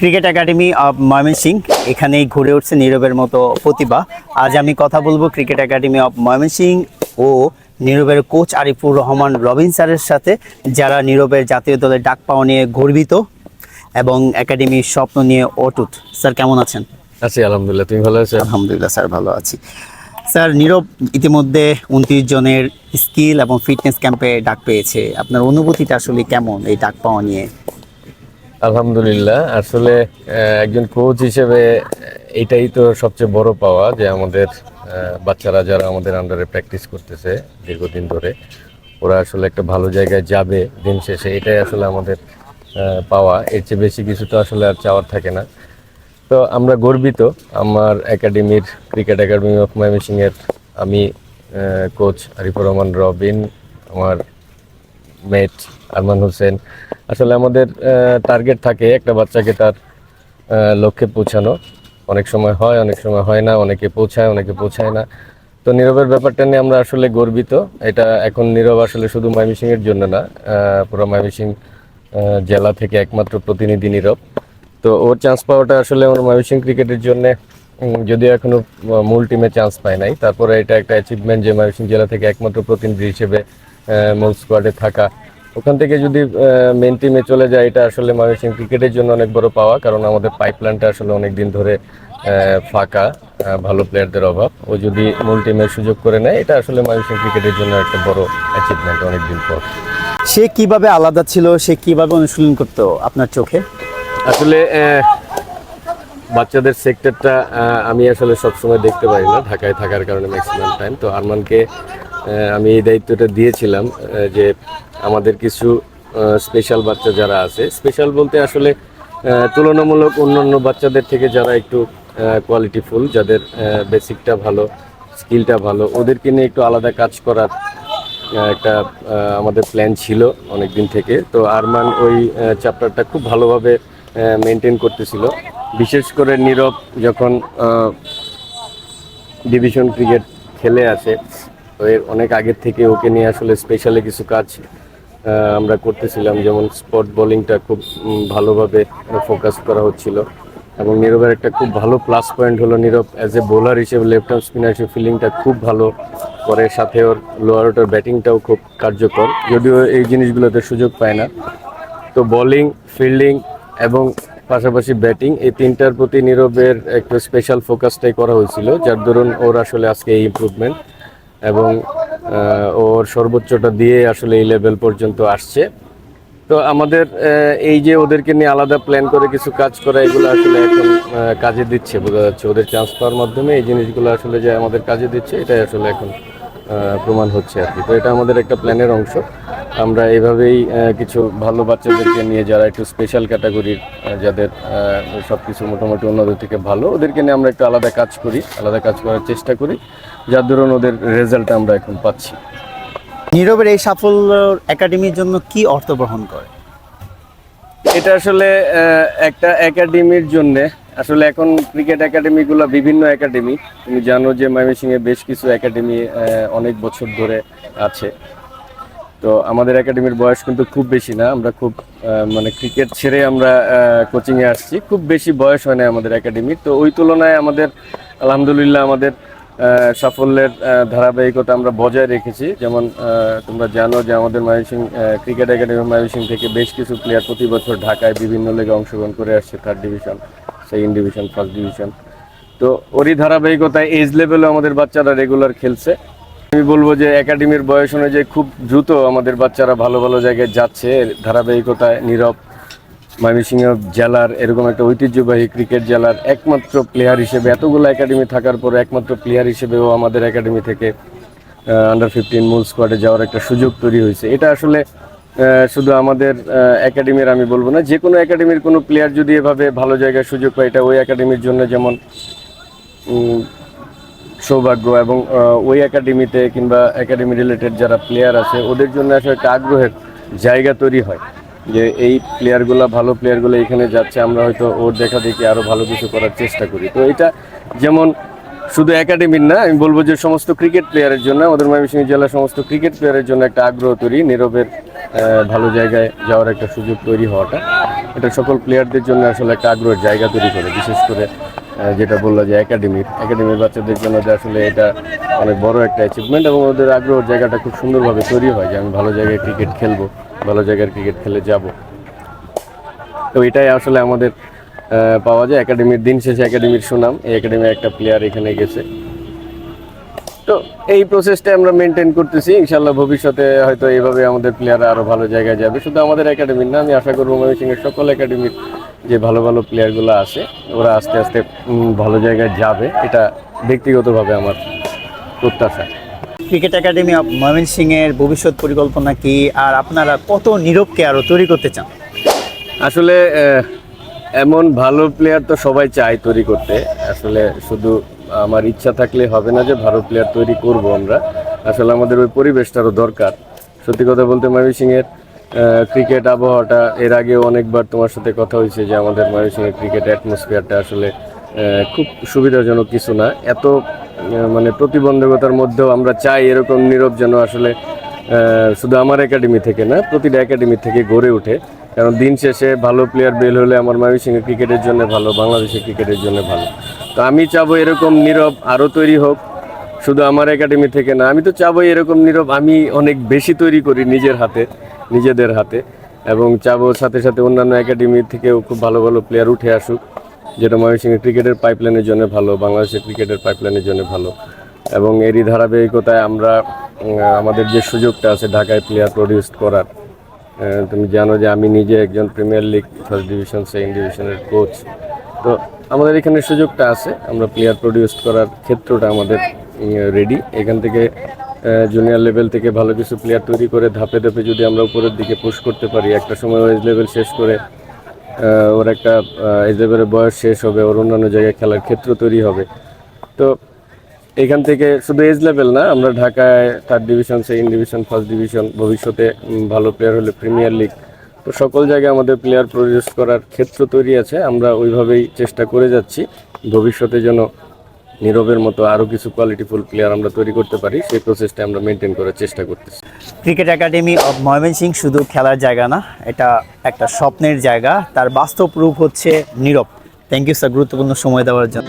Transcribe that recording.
Cricket academy of Mymensingh এখানেই ঘুরে উঠছে নীরবের মতো প্রতিভা। আজ আমি কথা বলব ক্রিকেট একাডেমি অব ময়মনসিং ও নীরবের কোচ আরিফুর রহমান রবিন স্যারের সাথে যারা নীরবের জাতীয় দলের ডাক পাওয়া নিয়ে গর্বিত এবং একাডেমির স্বপ্ন নিয়ে অটুট। স্যার কেমন আছেন? আছি আলহামদুলিল্লাহ। তুমি ভালো আছো আলহামদুলিল্লাহ স্যার ভালো আছি। স্যার নীরব ইতিমধ্যে উনত্রিশ জনের স্কিল এবং ফিটনেস ক্যাম্পে ডাক পেয়েছে। আপনার অনুভূতিটা আসলে কেমন এই ডাক পাওয়া নিয়ে? আলহামদুলিল্লাহ, আসলে একজন কোচ হিসেবে এটাই তো সবচেয়ে বড় পাওয়া যে আমাদের বাচ্চারা যারা আমাদের আন্ডারে প্র্যাকটিস করতেছে দীর্ঘদিন ধরে, ওরা আসলে একটা ভালো জায়গায় যাবে দিন শেষে, এটাই আসলে আমাদের পাওয়া। এর চেয়ে বেশি কিছু তো আসলে আর চাওয়ার থাকে না। তো আমরা গর্বিত, আমার একাডেমির ক্রিকেট একাডেমি অফ ময়মনসিংহের আমি কোচ আরিফুর রহমান রবিন, আমার মেট, আরমান হোসেন। আসলে আমাদের টার্গেট থাকে একটা বাচ্চাকে তার লক্ষ্যে পৌঁছানো। অনেক সময় হয়, অনেক সময় হয় না, অনেকে পৌঁছায় অনেকে পৌঁছায় না। তো নীরবের ব্যাপারটা নিয়ে আমরা আসলে গর্বিত। এটা এখন নীরব আসলে শুধু ময়মনসিংহের জন্য না পুরো ময়মনসিং জেলা থেকে একমাত্র প্রতিনিধি নীরব। তো ওর চান্স পাওয়াটা আসলে আমার ময়মনসিং ক্রিকেটের জন্য যদিও এখনও মূল টিমে চান্স পায় নাই। তারপরে এটা একটা অ্যাচিভমেন্ট যে ময়মনসিং জেলা থেকে একমাত্র প্রতিনিধি হিসেবে মূল স্কোয়াডে থাকা। ওখান থেকে যদি মেন টিমে চলে যায় এটা আসলে ময়মনসিং ক্রিকেটের জন্য অনেক বড় পাওয়া কারণ আমাদের পাইপলাইনটা আসলে অনেক দিন ধরে ফাঁকা ভালো প্লেয়ারদের অভাব। ও যদি মূল টিমের সুযোগ করে নেয় এটা আসলে ময়মনসিং ক্রিকেটের জন্য একটা বড় অ্যাচিভমেন্ট অনেকদিন পর। সে কীভাবে আলাদা ছিল সে কীভাবে অনুশীলন করতো আপনার চোখে? আসলে বাচ্চাদের সেক্টরটা আমি আসলে সবসময় দেখতে পারি না ঢাকায় থাকার কারণে ম্যাক্সিমাম টাইম তো আরমানকে আমি এই দায়িত্বটা দিয়েছিলাম যে আমাদের কিছু স্পেশাল বাচ্চা যারা আছে স্পেশাল বলতে আসলে তুলনামূলক অন্যান্য বাচ্চাদের থেকে যারা একটু কোয়ালিটিফুল যাদের বেসিকটা ভালো স্কিলটা ভালো, ওদেরকে নিয়ে একটু আলাদা কাজ করার একটা আমাদের প্ল্যান ছিল অনেক দিন থেকে। তো আরমান ওই চ্যাপ্টারটা খুব ভালোভাবে মেনটেন করতেছিল। বিশেষ করে নীরব যখন ডিভিশন ক্রিকেট খেলে আসে তো এর অনেক আগের থেকে ওকে নিয়ে আসলে স্পেশালি কিছু কাজ আমরা করতেছিলাম। যেমন স্পট বোলিংটা খুব ভালোভাবে ফোকাস করা হচ্ছিল। এবং নীরবের একটা খুব ভালো প্লাস পয়েন্ট হলো নীরব অ্যাজ এ বোলার হিসেবে লেফট আর্ম স্পিনার হিসেবে ফিল্ডিংটা খুব ভালো করে। সাথে ওর লোয়ার অর্ডার ব্যাটিংটাও খুব কার্যকর। যদিও এই জিনিসগুলোতে সুযোগ পায় না। তো বোলিং ফিল্ডিং এবং পাশাপাশি ব্যাটিং এই তিনটার প্রতি নীরবের একটু স্পেশাল ফোকাসটাই করা হয়েছিল, যার দরুন ওর আসলে আজকে এই ইমপ্রুভমেন্ট এবং ওর সর্বোচ্চটা দিয়ে আসলে এই লেভেল পর্যন্ত আসছে। তো আমাদের এই যে ওদেরকে নিয়ে আলাদা প্ল্যান করে কিছু কাজ করা, এগুলো আসলে এখন কাজে দিচ্ছে, বোঝা যাচ্ছে। ওদের চান্স পাওয়ার মাধ্যমে এই জিনিসগুলো আসলে যে আমাদের কাজে দিচ্ছে, এটাই আসলে এখন প্রমাণ হচ্ছে আর কি। তো এটা আমাদের একটা প্ল্যানের অংশ। আমরা এইভাবেই আহ, কিছু ভালো বাচ্চাদেরকে নিয়ে যারা একটু স্পেশাল ক্যাটাগরির যাদের সব কিছু মোটামুটি অন্যদের থেকে ভালো ওদেরকে নিয়ে আমরা একটু আলাদা কাজ করি আলাদা কাজ করার চেষ্টা করি যার দরুন ওদের রেজাল্ট আমরা এখন পাচ্ছি। নীরবের এই সাফল্য একাডেমির জন্য কি অর্থ বহন করে? এটা আসলে একটা একাডেমির জন্য আসলে এখন ক্রিকেট একাডেমিগুলো বিভিন্ন একাডেমি তুমি জানো যে ময়মনসিংহে বেশ কিছু একাডেমি অনেক বছর ধরে আছে। তো আমাদের একাডেমির বয়স কিন্তু খুব বেশি না, আমরা খুব মানে ক্রিকেট ছেড়ে আমরা কোচিংয়ে আসছি। খুব বেশি বয়স হয় না আমাদের একাডেমির তো ওই তুলনায় আমাদের, আলহামদুলিল্লাহ আমাদের সাফল্যের ধারাবাহিকতা আমরা বজায় রেখেছি। যেমন তোমরা জানো যে আমাদের ময়মনসিং ক্রিকেট একাডেমি ময়মনসিং থেকে বেশ কিছু প্লেয়ার প্রতি বছর ঢাকায় বিভিন্ন লেগে অংশগ্রহণ করে আসছে third division second division, first division. তো ওরই ধারাবাহিকতায় এজ লেভেলে আমাদের বাচ্চারা রেগুলার খেলছে। আমি বলব যে একাডেমির বয়স অনুযায়ী খুব দ্রুত আমাদের বাচ্চারা ভালো ভালো জায়গায় যাচ্ছে। ধারাবাহিকতায় নীরব ময়মনসিংহ জেলার এরকম একটা ঐতিহ্যবাহী ক্রিকেট জেলার একমাত্র প্লেয়ার হিসেবে এতগুলো একাডেমি থাকার পর একমাত্র প্লেয়ার হিসেবেও আমাদের একাডেমি থেকে আন্ডার ফিফটিন মূল স্কোয়াডে যাওয়ার একটা সুযোগ তৈরি হয়েছে। এটা আসলে শুধু আমাদের একাডেমির আমি বলব না যে কোনো একাডেমির কোনো প্লেয়ার যদি এভাবে ভালো জায়গায় সুযোগ পায়, এটা ওই একাডেমির জন্য যেমন সৌভাগ্য এবং ওই একাডেমিতে কিংবা একাডেমি রিলেটেড যারা প্লেয়ার আছে, ওদের জন্য আসলে একটা আগ্রহের জায়গা তৈরি হয়। যে এই প্লেয়ারগুলো ভালো প্লেয়ারগুলো এখানে যাচ্ছে, আমরা হয়তো ওর দেখা দেখি আরও ভালো কিছু করার চেষ্টা করি। তো এটা যেমন শুধু একাডেমির না, আমি বলব যে সমস্ত ক্রিকেট প্লেয়ারের জন্য, আমাদের ময়মনসিংহ জেলার সমস্ত ক্রিকেট প্লেয়ারের জন্য একটা আগ্রহ তৈরি, নীরবের ভালো জায়গায় যাওয়ার একটা সুযোগ তৈরি হওয়াটা। এটা সকল প্লেয়ারদের জন্য আসলে একটা আগ্রহের জায়গা তৈরি করে, বিশেষ করে যেটা বলল যে একাডেমির একাডেমির বাচ্চাদের জন্য যে আসলে এটা অনেক বড় একটা অ্যাচিভমেন্ট এবং ওদের আগ্রহের জায়গাটা খুব সুন্দরভাবে তৈরি হয় যে আমি ভালো জায়গায় ক্রিকেট খেলব, ভালো জায়গায় ক্রিকেট খেলে যাব। তো এটাই আসলে আমাদের পাওয়া যায় একাডেমির দিন শেষে একাডেমির সুনাম। এই একাডেমির একটা প্লেয়ার এখানে গেছে। তো এই প্রসেসটা আমরা মেনটেন করতেছি। ইনশাল্লাহ ভবিষ্যতে হয়তো এইভাবে আমাদের প্লেয়াররা আরও ভালো জায়গায় যাবে। শুধু আমাদের একাডেমির না আমি আশা করব ময়মনসিংহের সকল একাডেমির যে ভালো ভালো প্লেয়ারগুলো আছে ওরা আস্তে আস্তে ভালো জায়গায় যাবে। এটা ব্যক্তিগতভাবে আমার প্রত্যাশা। ক্রিকেট একাডেমি অফ ময়মনসিংহের ভবিষ্যৎ পরিকল্পনা কি? আর আপনারা কত নীরবকে আরও তৈরি করতে চান? আসলে এমন ভালো প্লেয়ার তো সবাই চায় তৈরি করতে। আসলে শুধু আমার ইচ্ছা থাকলে হবে না যে ভালো প্লেয়ার তৈরি করব আমরা। আসলে আমাদের ওই পরিবেশটারও দরকার। সত্যি কথা বলতে ময়মনসিংহের ক্রিকেট আবহাওয়াটা এর আগে অনেকবার তোমার সাথে কথা হয়েছে যে আমাদের ময়মনসিংহের ক্রিকেট অ্যাটমসফিয়ারটা আসলে খুব সুবিধাজনক কিছু না। এত মানে প্রতিবন্ধকতার মধ্যেও আমরা চাই এরকম নীরব যেন আসলে শুধু আমার একাডেমি থেকে না, প্রতিটা একাডেমি থেকে গড়ে ওঠে। কারণ দিন শেষে ভালো প্লেয়ার বের হলে আমার ময়মনসিংহের ক্রিকেটের জন্য ভালো, বাংলাদেশের ক্রিকেটের জন্য ভালো। তো আমি চাবো এরকম নীরব আরও তৈরি হোক, শুধু আমার একাডেমি থেকে না, আমি তো চাবো এরকম নীরব, আমি অনেক বেশি তৈরি করি নিজের হাতে, নিজেদের হাতে। এবং চাবো সাথে সাথে অন্যান্য একাডেমি থেকেও খুব ভালো ভালো প্লেয়ার উঠে আসুক, যেটা ময়মনসিংহের ক্রিকেটের পাইপলাইনের জন্য ভালো, বাংলাদেশের ক্রিকেটের পাইপলাইনের জন্য ভালো। এবং এরই ধারাবাহিকতায় আমরা আমাদের যে সুযোগটা আছে ঢাকায় প্লেয়ার প্রডিউস করার তুমি জানো যে আমি নিজে একজন premier league first division second ডিভিশনের কোচ তো আমাদের এখানে সুযোগটা আছে, আমরা প্লেয়ার প্রডিউস করার ক্ষেত্রটা আমাদের রেডি এখান থেকে জুনিয়র লেভেল থেকে ভালো কিছু প্লেয়ার তৈরি করে ধাপে ধাপে যদি আমরা উপরের দিকে পুশ করতে পারি, একটা সময় ওয়েজ লেভেল শেষ করে ওর একটা এজ লেভেলের বয়স শেষ হবে, ওর অন্যান্য জায়গায় খেলার ক্ষেত্র তৈরি হবে। তো এখান থেকে শুধু এজ লেভেল না আমরা ঢাকায় third division second division first division ভবিষ্যতে ভালো প্লেয়ার হলে প্রিমিয়ার লিগ তো সকল জায়গায় আমাদের প্লেয়ার প্রডিউস করার ক্ষেত্র তৈরি আছে আমরা ওইভাবেই চেষ্টা করে যাচ্ছি। ভবিষ্যতে যেন নীরবের মতো আরও কিছু কোয়ালিটিফুল প্লেয়ার আমরা তৈরি করতে পারি সেই প্রসেসটা আমরা মেনটেন করার চেষ্টা করতেছি। ক্রিকেট একাডেমি অফ ময়মনসিংহ শুধু খেলার জায়গা না এটা একটা স্বপ্নের জায়গা তার বাস্তব রূপ হচ্ছে নীরব। থ্যাংক ইউ স্যার গুরুত্বপূর্ণ সময় দেওয়ার জন্য।